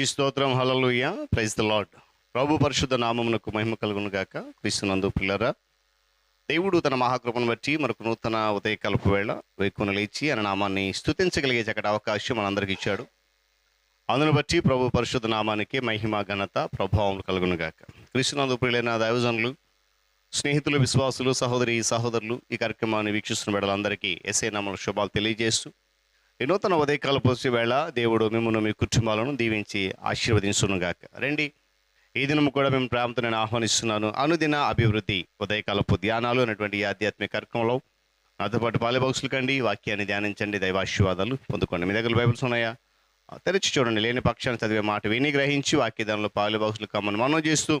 దేవునికి స్తోత్రం. Hallelujah praise the lord ప్రభు పరిశుద్ధ నామమునకు మహిమ కలుగును గాక క్రీస్తునందు పిల్లరా దేవుడు తన మహాకృపను బట్టి మనకు నూతన ఉదయకాలపు వేళ వేకున లేచి ఆయన నామాన్ని స్తుతించగలిగే చక్కటి అవకాశం మనందరికి ఇచ్చాడు. అందును బట్టి ప్రభు పరిశుద్ధ నామానికి మహిమ ఘనత ప్రభావం కలుగును గాక క్రీస్తునందు ప్రియులైన దైవజనులు స్నేహితులు విశ్వాసులు సహోదరి సహోదరులు ఈ కార్యక్రమాన్ని వీక్షిస్తున్న బిడ్డలందరికీ ఎస్ఐ నామల శుభాలు తెలియజేస్తూ ఈ నూతన ఉదయకాల పోసి వేళ దేవుడు మిమ్మల్ని మీ కుటుంబాలను దీవించి ఆశీర్వదించునుగాక. రండి. ఈ దినం కూడా మేము ప్రాంతం నేను ఆహ్వానిస్తున్నాను. అనుదిన అభివృద్ధి ఉదయకాలపు ధ్యానాలు అనేటువంటి ఆధ్యాత్మిక కార్యక్రమంలో. నాతో పాటు పాలిబాక్సులు కండి వాక్యాన్ని ధ్యానించండి దైవాశీర్వాదాలు పొందుకోండి. మీ దగ్గర బైబిల్స్ ఉన్నాయా? తెరిచి చూడండి. లేని పక్షాన్ని చదివే మాట విని గ్రహించి వాక్యదానంలో దానిలో పాలిబాక్సులు కమ్మని మనం చేస్తూ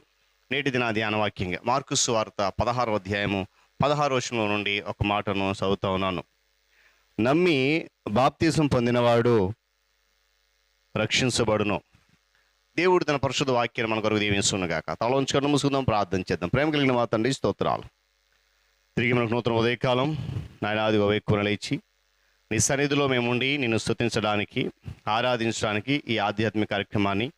నేటి దిన ధ్యాన వాక్యంగా మార్కుస్ వార్త పదహారో అధ్యాయము పదహారు వచనంలో నుండి ఒక మాటను చదువుతా ఉన్నాను. నమ్మి బాప్తీసం పొందినవాడు రక్షించబడును. దేవుడు తన పరిశుద్ధ వాక్యాన్ని మన కొరకు తల తలోంచుకొని ముసుకుందాం ప్రార్థన చేద్దాం. ప్రేమ కలిగిన మా తండ్రి స్తోత్రాలు. తిరిగి మనకు నూతన ఉదయకాలం. నాయనాది ఆదిగా లేచి నీ సన్నిధిలో మేముండి నిన్ను స్తుతించడానికి ఆరాధించడానికి ఈ ఆధ్యాత్మిక కార్యక్రమాన్ని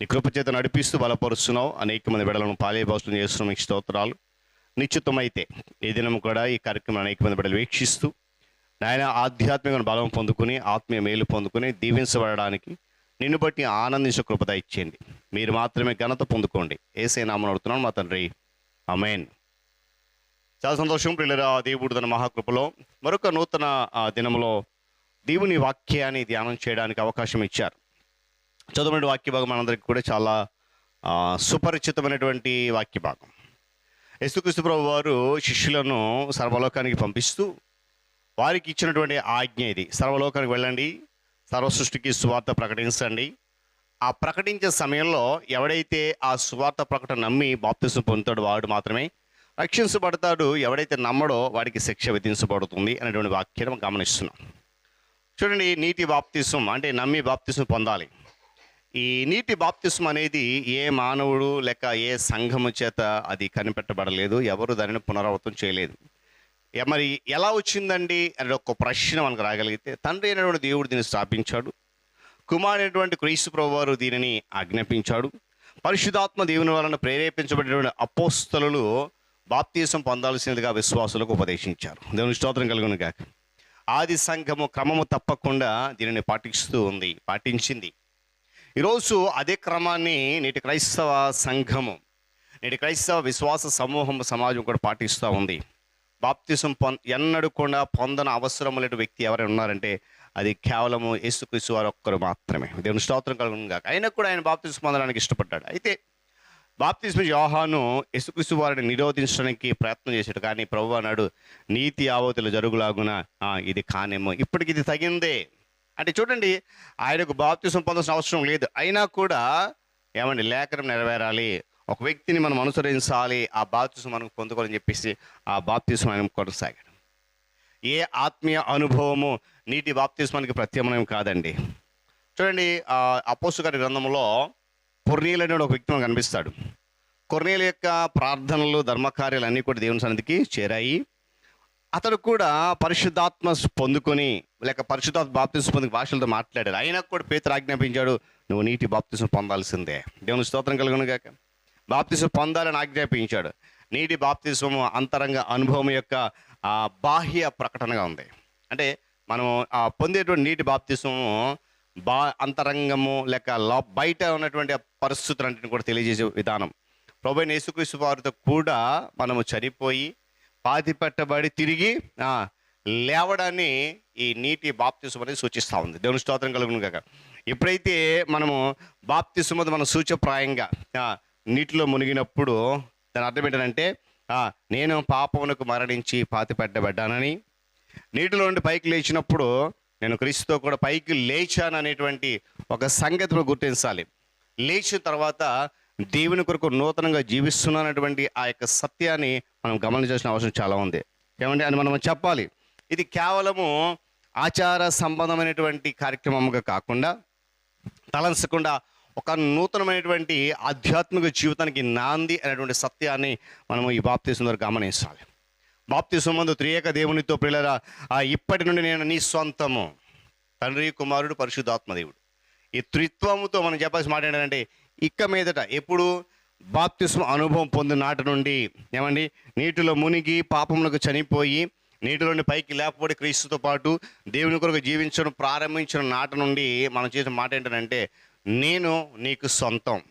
నీ కృపచేత నడిపిస్తూ బలపరుస్తున్నావు. అనేక మంది బిడలను పాలేభాషలు చేస్తున్నాం. మీకు స్తోత్రాలు. నిశ్చితమైతే ఏ దినం కూడా ఈ కార్యక్రమం అనేక మంది బిడ్డలు వీక్షిస్తూ నాయన ఆధ్యాత్మిక బలం పొందుకుని ఆత్మీయ మేలు పొందుకుని దీవించబడడానికి నిన్ను బట్టి ఆనందించే కృపద ఇచ్చేయండి మీరు మాత్రమే ఘనత పొందుకోండి. ఏసే నామని అడుగుతున్నాను మా తండ్రి. అమేన్ చాలా సంతోషం ప్రియులరా దేవుడు తన మహాకృపలో మరొక నూతన దినంలో దినములో దేవుని వాక్యాన్ని ధ్యానం చేయడానికి అవకాశం ఇచ్చారు. చదువుమైన వాక్య భాగం మనందరికీ కూడా చాలా సుపరిచితమైనటువంటి వాక్య భాగం యశుక్రీస్తు ప్రభు వారు శిష్యులను సర్వలోకానికి పంపిస్తూ వారికి ఇచ్చినటువంటి ఆజ్ఞ ఇది. సర్వలోకానికి వెళ్ళండి. సర్వ సృష్టికి సువార్త ప్రకటించండి. ఆ ప్రకటించే సమయంలో ఎవడైతే ఆ సువార్త ప్రకటన నమ్మి బాప్తిసం పొందుతాడు వాడు మాత్రమే రక్షించబడతాడు. ఎవడైతే నమ్మడో వాడికి శిక్ష విధించబడుతుంది అనేటువంటి వాక్యం గమనిస్తున్నాం. చూడండి నీటి బాప్తిసం అంటే నమ్మి బాప్తిసం పొందాలి. ఈ నీటి బాప్తిసం అనేది ఏ మానవుడు లేక ఏ సంఘము చేత అది కనిపెట్టబడలేదు. ఎవరు దానిని పునరావృతం చేయలేదు. మరి ఎలా వచ్చిందండి అనే ఒక ప్రశ్న మనకు రాగలిగితే తండ్రి అయినటువంటి దేవుడు దీన్ని స్థాపించాడు. కుమారైనటువంటి క్రీస్తు ప్రభువారు దీనిని ఆజ్ఞాపించాడు. పరిశుధాత్మ దేవుని వలన ప్రేరేపించబడినటువంటి అపోస్తలు బాప్తీసం పొందాల్సినదిగా విశ్వాసులకు ఉపదేశించారు. దేవుని స్తోత్రం కలుగును గాక. ఆది సంఘము క్రమము తప్పకుండా దీనిని పాటిస్తూ ఉంది పాటించింది. ఈరోజు అదే క్రమాన్ని నేటి క్రైస్తవ సంఘము నేటి క్రైస్తవ విశ్వాస సమూహం సమాజం కూడా పాటిస్తూ ఉంది. బాప్తిసం పొంద ఎన్నడూ కూడా పొందన అవసరం లేని వ్యక్తి ఎవరైనా ఉన్నారంటే అది కేవలము యేసుక్రీస్తు వారు ఒక్కరు మాత్రమే. దేవుని స్తోత్రం కలుగును కాక అయినా కూడా ఆయన బాప్తిసం పొందడానికి ఇష్టపడ్డాడు. అయితే బాప్తిస్మ యోహాను యేసుక్రీస్తు వారిని నిరోధించడానికి ప్రయత్నం చేశాడు. కానీ ప్రభు అన్నాడు నీతి ఆవతులు జరుగులాగున ఇది కానేమో. ఇప్పటికి ఇది తగిందే. అంటే చూడండి ఆయనకు బాప్తిసం పొందాల్సిన అవసరం లేదు. అయినా కూడా ఏమండి లేఖనం నెరవేరాలి. ఒక వ్యక్తిని మనం అనుసరించాలి ఆ బాప్తిసం మనం పొందుకోవాలని చెప్పేసి ఆ బాప్తిసం ఆయన కొనసాగాడు. ఏ ఆత్మీయ అనుభవము నీటి బాప్తిస్మానికి ప్రత్యామ్నాయం కాదండి. చూడండి అపోసు గారి గ్రంథంలో కొర్నీలు అనే ఒక వ్యక్తి మనకు కనిపిస్తాడు. కొర్నీల యొక్క ప్రార్థనలు ధర్మకార్యాలు అన్నీ కూడా దేవుని సన్నిధికి చేరాయి. అతడు కూడా పరిశుద్ధాత్మ పొందుకొని లేక పరిశుద్ధాత్మ బాప్తిసం పొందుకు భాషలతో మాట్లాడాడు. అయినా కూడా పేతురు ఆజ్ఞాపించాడు నువ్వు నీటి బాప్తిసం పొందాల్సిందే. దేవుని స్తోత్రం కలుగును గాక. బాప్తిసం పొందాలని ఆజ్ఞాపించాడు. నీటి బాప్తిసము అంతరంగ అనుభవం యొక్క బాహ్య ప్రకటనగా ఉంది. అంటే మనం ఆ పొందేటువంటి నీటి బాప్తిసము బా అంతరంగము లేక లో బయట ఉన్నటువంటి పరిస్థితులు పరిస్థితులన్నింటిని కూడా తెలియజేసే విధానం. ప్రభు యేసుక్రీస్తు వారితో కూడా మనము చనిపోయి పాతి పెట్టబడి తిరిగి లేవడాన్ని ఈ నీటి బాప్తిసం అనేది సూచిస్తూ ఉంది. దేవుని స్తోత్రం కలుగును కాక ఎప్పుడైతే మనము బాప్తిసం అది మన సూచప్రాయంగా నీటిలో మునిగినప్పుడు దాని అర్థం ఏంటంటే నేను పాపమునకు మరణించి పాతి పెట్టబడ్డానని నీటిలో నుండి పైకి లేచినప్పుడు నేను క్రీస్తుతో కూడా పైకి లేచాను అనేటువంటి ఒక సంగతిని గుర్తించాలి. లేచిన తర్వాత దేవుని కొరకు నూతనంగా జీవిస్తున్నానటువంటి ఆ యొక్క సత్యాన్ని మనం గమనించాల్సిన అవసరం చాలా ఉంది. ఏమంటే అని మనం చెప్పాలి. ఇది కేవలము ఆచార సంబంధమైనటువంటి కార్యక్రమంగా కాకుండా తలంచకుండా ఒక నూతనమైనటువంటి ఆధ్యాత్మిక జీవితానికి నాంది అనేటువంటి సత్యాన్ని మనము ఈ బాప్తీసం ద్వారా గమనించాలి. బాప్తిసం మందు త్రియేక దేవునితో పిల్లరా ఇప్పటి నుండి నేను నీ సొంతము తండ్రి కుమారుడు పరిశుద్ధాత్మదేవుడు ఈ త్రిత్వముతో మనం చెప్పాల్సిన మాట ఏంటంటే ఇక్క మీదట ఎప్పుడు బాప్తిస్మ అనుభవం పొందిన నాటి నుండి ఏమండి నీటిలో మునిగి పాపములకు చనిపోయి నీటిలోని పైకి లేకపోతే క్రీస్తుతో పాటు దేవుని కొరకు జీవించడం ప్రారంభించిన నాటి నుండి మనం చేసిన మాట ఏంటంటే నేను నీకు సొంతం.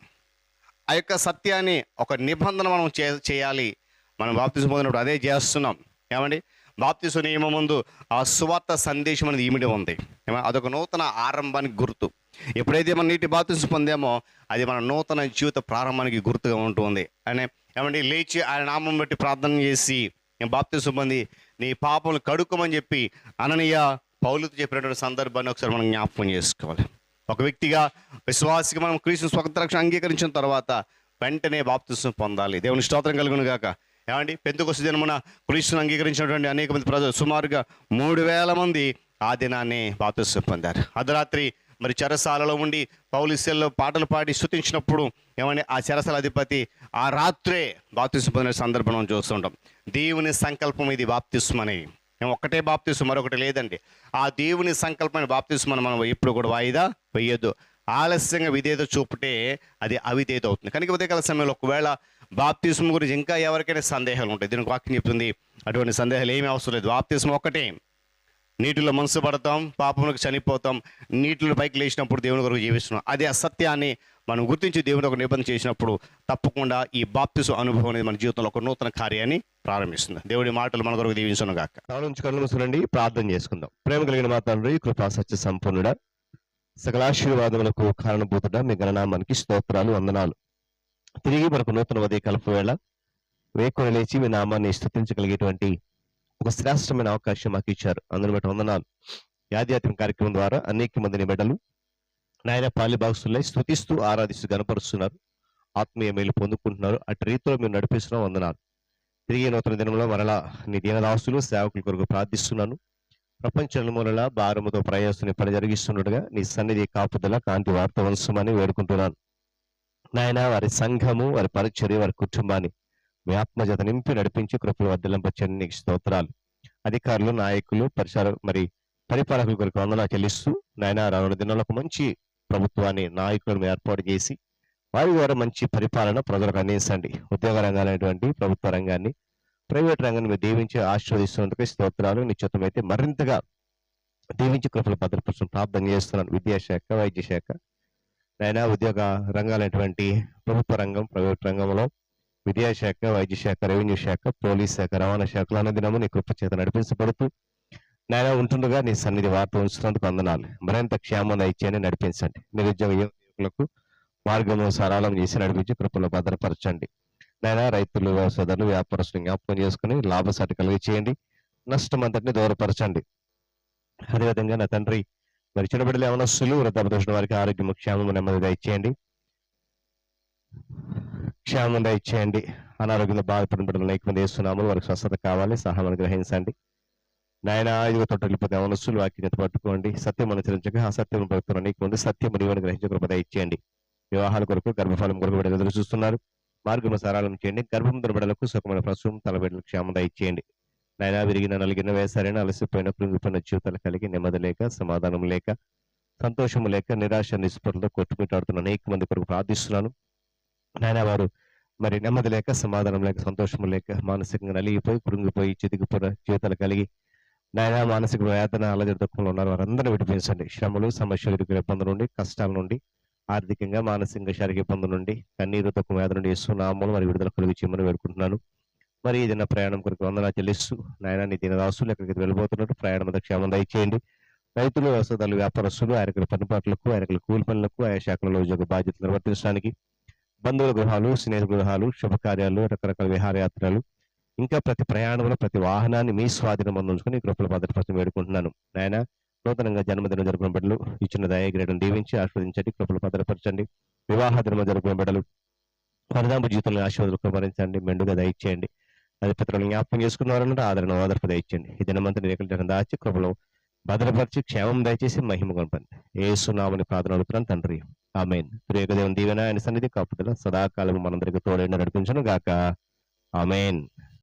ఆ యొక్క సత్యాన్ని ఒక నిబంధన మనం చే చేయాలి. మనం బాప్తిసం పొందినప్పుడు అదే చేస్తున్నాం. ఏమండి? బాప్తిసు నియమం ముందు ఆ సువార్త సందేశం అనేది ఈమిడి ఉంది. అదొక నూతన ఆరంభానికి గుర్తు. ఎప్పుడైతే మనం నీటి బాప్తిసం పొందామో అది మన నూతన జీవిత ప్రారంభానికి గుర్తుగా ఉంటుంది. అనే ఏమండి? లేచి ఆయన నామం బట్టి ప్రార్థన చేసి బాప్తిసం పొంది నీ పాపలు కడుక్కోమని చెప్పి అననీయ పౌలుతో చెప్పినటువంటి సందర్భాన్ని ఒకసారి మనం జ్ఞాపకం చేసుకోవాలి. ఒక వ్యక్తిగా విశ్వాసిగా మనం క్రీస్తు స్వతంత్ర రక్షణ అంగీకరించిన తర్వాత వెంటనే బాప్తిస్వం పొందాలి. దేవుని స్తోత్రం కలుగును గాక. ఏమండి? పెంతుకొస్త దినమున క్రీస్తుని అంగీకరించినటువంటి అనేక మంది ప్రజలు సుమారుగా మూడు వేల మంది ఆ దినాన్ని బాప్తిస్వం పొందారు. అర్ధరాత్రి మరి చెరసాలలో ఉండి పౌలిసెల్లో పాటలు పాడి స్థుతించినప్పుడు ఏమంటే ఆ చెరసాల అధిపతి ఆ రాత్రే బాప్తిస్వం పొందిన సందర్భం మనం చూస్తుంటాం. దేవుని సంకల్పం ఇది బాప్తిస్మ అనేది మేము ఒక్కటే బాప్తిస్మ మరొకటి లేదండి. ఆ దేవుని సంకల్పమైన బాప్తిస్మను మనం ఎప్పుడు కూడా వాయిదా వేయొద్దు. ఆలస్యంగా విధేత చూపుటే అది అవిధేత అవుతుంది. కనుక ఉదయకాల సమయంలో ఒకవేళ బాప్తీసం గురించి ఇంకా ఎవరికైనా సందేహాలు ఉంటాయి. దీనికి వాక్యం చెప్తుంది. అటువంటి సందేహాలు ఏమీ అవసరం లేదు. బాప్తీసం ఒక్కటే. నీటిలో మనసు పడతాం పాపములకు చనిపోతాం నీటిలో పైకి లేచినప్పుడు దేవుని కొరకు జీవిస్తున్నాం. అదే అసత్యాన్ని మనం గుర్తించి దేవుని ఒక నిబంధన చేసినప్పుడు తప్పకుండా ఈ బాప్తిసు అనుభవం అనేది మన జీవితంలో ఒక నూతన కార్యాన్ని ప్రారంభిస్తుంది. దేవుడి మాటలు మన కొరకు దీవించను గాక నుంచి కళ్ళు మూసుకునండి ప్రార్థన చేసుకుందాం. ప్రేమ కలిగిన మా తండ్రి కృపా సత్య సంపూర్ణుడ సకలాశీర్వాదములకు కారణభూతుడ మీ గణనామానికి స్తోత్రాలు వందనాలు. తిరిగి మనకు నూతన ఉదయ కలుపు వేళ వేకొని లేచి మీ నామాన్ని స్థుతించగలిగేటువంటి ఒక శ్రేష్టమైన అవకాశం మాకు ఇచ్చారు. అందుని బట్టి వందనాలు. యాధ్యాత్మిక కార్యక్రమం ద్వారా అనేక మందిని బిడ్డలు నాయన పాలి బాక్సులై స్థుతిస్తూ ఆరాధిస్తూ గనపరుస్తున్నారు ఆత్మీయ మేలు పొందుకుంటున్నారు. అటు రీతిలో మీరు నడిపిస్తున్నాం వందనాలు. తిరిగి నూతన దినంలో మరలా నీ దీనదాసులు సేవకుల కొరకు ప్రార్థిస్తున్నాను. ప్రపంచ నలుమూలల భారముతో ప్రయాసని పని జరిగిస్తున్నట్టుగా నీ సన్నిధి కాపుదల కాంతి వార్త వంశమని వేడుకుంటున్నాను. నాయన వారి సంఘము వారి పరిచర్య వారి కుటుంబాన్ని మీ ఆత్మజత నింపి నడిపించి కృపలు వద్దలంపచ్చని నీకు స్తోత్రాలు. అధికారులు నాయకులు పరిసర మరి పరిపాలకుల కొరకు వందనా చెల్లిస్తూ నాయన రానున్న దినాల్లో ఒక మంచి ప్రభుత్వాన్ని నాయకులను ఏర్పాటు చేసి వారి ద్వారా మంచి పరిపాలన ప్రజలకు అందించండి. ఉద్యోగ రంగాలైనటువంటి ప్రభుత్వ రంగాన్ని ప్రైవేట్ రంగాన్ని మీరు దీవించి ఆశీర్వదిస్తున్నందుకు స్తోత్రాలు. నిశ్చితమైతే మరింతగా దీవించి కృపలు భద్రపరచడం ప్రార్థన చేస్తున్నాను. విద్యాశాఖ వైద్య శాఖ నైనా ఉద్యోగ రంగాలైనటువంటి ప్రభుత్వ రంగం ప్రైవేట్ రంగంలో విద్యాశాఖ వైద్య శాఖ రెవెన్యూ శాఖ పోలీస్ శాఖ రవాణా శాఖలు అన్న దినము నీ కృప చేత నడిపించబడుతూ నాయన ఉంటుండగా నీ సన్నిధి వార్త ఉంచినందుకు వందనాలు. మరింత క్షేమం ఇచ్చేయని నడిపించండి. నిరుద్యోగ యువకులకు మార్గము సరళం చేసి నడిపించి కృపలో భద్రపరచండి. నాయన రైతులు వ్యవసాయదారులు వ్యాపారస్తులు జ్ఞాపకం చేసుకుని లాభసాటి కలిగి చేయండి. నష్టం అంతటిని దూరపరచండి. అదేవిధంగా నా తండ్రి మరి చిన్నబిడ్డలు యవనస్తులు వృద్ధాపదృష్ణ వారికి ఆరోగ్యం క్షేమం నెమ్మది దయచేయండి. క్షేమం దయచేయండి. అనారోగ్యంలో బాధపడిన బిడ్డలు అనేక వేస్తున్నాము వారికి స్వస్థత కావాలి సహాయం గ్రహించండి నాయన ఐదుగురు తొట్టలిపోతే మనస్సులు వాక్యత పట్టుకోండి. సత్యం అనుసరించక అసత్యం పడుతున్న సత్యం నీవని గ్రహించే కృపద ఇచ్చేయండి వివాహాల కొరకు గర్భఫలం కొరకు బిడ్డలు ఎదురు చూస్తున్నారు. మార్గం సారాలను చేయండి. గర్భం బిడ్డలకు సుఖమైన ప్రసవం తల క్షేమద ఇచ్చేయండి నాయన విరిగిన నలిగిన వేసారైన అలసిపోయిన కృంగిపోయిన జీవితాలు కలిగి నెమ్మది లేక సమాధానం లేక సంతోషం లేక నిరాశ నిస్పృహలతో కొట్టుమిట్టాడుతున్న అనేక మంది కొరకు ప్రార్థిస్తున్నాను. నాయన వారు మరి నెమ్మది లేక సమాధానం లేక సంతోషం లేక మానసికంగా నలిగిపోయి కృంగిపోయి చితికిపోయిన జీవితాలు కలిగి నాయన మానసిక వేదన అలజడి దుఃఖంలో ఉన్నారు వారందరినీ విడిపించండి. శ్రమలు సమస్యలు ఇరుకు ఇబ్బందుల నుండి కష్టాల నుండి ఆర్థికంగా మానసికంగా శారీరక ఇబ్బందుల నుండి కన్నీరు దుఃఖం వేదన నుండి ఇస్తున్నాము మరి విడుదల కలిగి చేయమని వేడుకుంటున్నాను. మరి ఏదైనా ప్రయాణం కొరకు వందనా చెల్లిస్తూ నాయన నీ దినదాసులు ఎక్కడికి వెళ్ళిపోతున్నారు ప్రయాణం అంతా క్షేమం దయచేయండి. రైతులు వ్యవసాయదారులు వ్యాపారస్తులు ఆయనకుల పనిపాట్లకు ఆయనకుల కూలి పనులకు ఆయా శాఖలలో ఉద్యోగ బాధ్యతలు నిర్వర్తించడానికి బంధువుల గృహాలు స్నేహ గృహాలు శుభకార్యాలు రకరకాల విహారయాత్రలు ఇంకా ప్రతి ప్రయాణంలో ప్రతి వాహనాన్ని మీ స్వాధీనం అందించుకుని కృపల భద్రపరచడం వేడుకుంటున్నాను. నాయన నూతనంగా జన్మదినం జరుపుకున్న బిడ్డలు ఇచ్చిన దయగ్రేడను దీవించి ఆస్వాదించండి కృపలు భద్రపరచండి వివాహ దినం జరుపుకున్న బిడ్డలు పరిణామ జీవితంలో ఆశీర్వాదాలు కుమరించండి మెండుగా దయచేయండి. అది పితరులను జ్ఞాపకం చేసుకున్నవారంటే ఆదరణ ఓదర్పు దయచేయండి. ఈ దినమంతా రేఖలు దాచి కృపలో భద్రపరిచి క్షేమం దయచేసి మహిమ కొనపండి ఏసునామని ప్రార్థన అడుగుతున్నాను తండ్రి. ఆమెన్. ప్రియదేవుని దీవెన ఆయన సన్నిధి కాపుదల సదాకాలం మనందరికీ తోడైన నడిపించను గాక ఆమెన్.